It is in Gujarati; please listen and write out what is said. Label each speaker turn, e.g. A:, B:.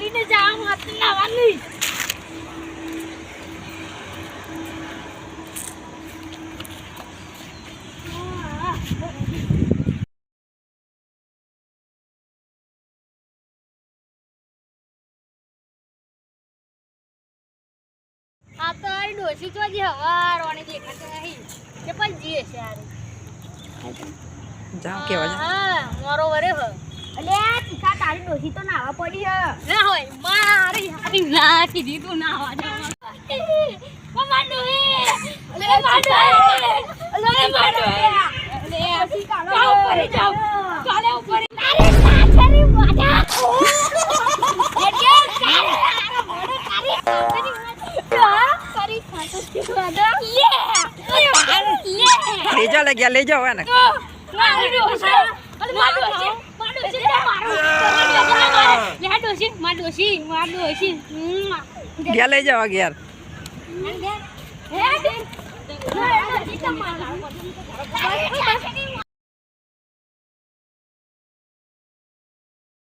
A: કરીને જાવ હાથ નાવાની આ તો આ ડોસી તો હજી હવારવાની દેખાતો નહીં. કે પણ જીએ છે
B: જાઓ કેવા જાઓ.
A: હા મારો વરે હ.
C: તારી ડોસી તો નાવા પડી હે.
A: ના હોય મારી હારી ના કીધી તું ના આવા જવા માંડો હે અલે માંડો લે હે અલે જાઓ ઉપર જાઓ ચાલે ઉપર તારે સાચરી વાડા એટલે તારે તારા મોઢે? તારી તારી સાચરી વાડા લે લે
B: લઈ જાઓ લઈ ગયા લઈ જાઓ એને
A: મારો ડોશી અલે મારો ડોશી મારો ડોશી મારો લે ડોશી મારો ડોશી મારો ડોશી
B: ગયા લઈ જાઓ ઘેર.
A: હે